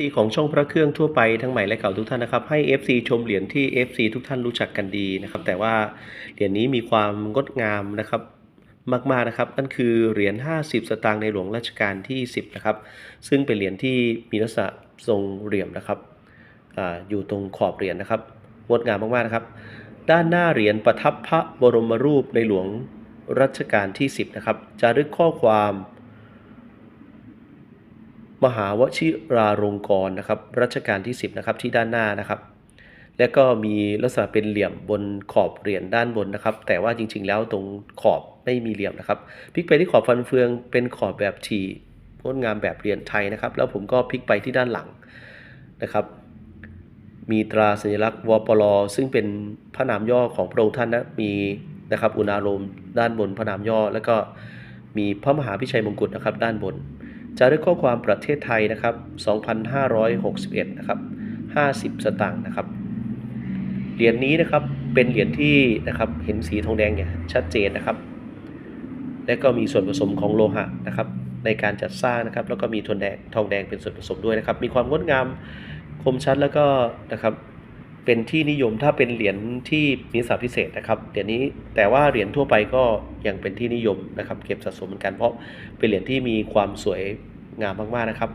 ซีของช่องพระเครื่องทั่วไปทั้งใหม่และเก่าทุกท่านนะครับ ให้ FC ชมเหรียญที่ FC ทุกท่านรู้จักกันดีนะครับ แต่ว่าเหรียญนี้มีความงดงามนะครับมากๆนะครับนั่นคือเหรียญ 50 สตางค์ในหลวงรัชกาลที่ 10 นะครับ ซึ่งเป็นเหรียญที่มีลักษณะทรงเหลี่ยมนะครับออยู่ตรงขอบเหรียญนะครับงดงามมากๆนะครับ ด้านหน้าเหรียญประทับพระบรมรูปในหลวงรัชกาลที่ 10 นะครับจารึกข้อความ มหาวชิราลงกรณ์นะครับรัชกาลที่ 10นะครับที่ด้านหน้านะครับ และก็มีลักษณะเป็นเหลี่ยมบนขอบเหรียญด้านบนนะครับ แต่ว่าจริงๆแล้วตรงขอบไม่มีเหลี่ยมนะครับพลิกไปที่ขอบฟันเฟืองเป็นขอบแบบทีงดงามแบบเหรียญไทยนะครับ แล้วผมก็พลิกไปที่ด้านหลังนะครับมีตราสัญลักษณ์วปลซึ่งเป็นพระนามย่อของพระองค์ท่านนะมีนะครับอุณาโลมด้านบนพระนามย่อ แล้วก็มีพระมหาพิชัยมงกุฎนะครับด้านบน จารึกข้อความประเทศไทยนะครับ 2,561 นะครับ 50 สตางค์นะครับ เหรียญนี้นะครับ เป็นเหรียญที่นะครับ เห็นสีทองแดงอย่างชัดเจนนะครับ และก็มีส่วนผสมของโลหะนะครับ ในการจัดสร้างนะครับ แล้วก็มีทองแดงทองแดงเป็นส่วนผสมด้วยนะครับ มีความงดงามคมชัดแล้วก็นะครับ เป็นที่นิยมถ้าเป็นเหรียญที่มีสาพิเศษนะครับเหรียญนี้แต่ว่าเหรียญทั่วไปก็ยังเป็นที่นิยมนะครับ เก็บสะสมเหมือนกันเพราะเป็นเหรียญที่มีความสวยงามมากๆนะครับ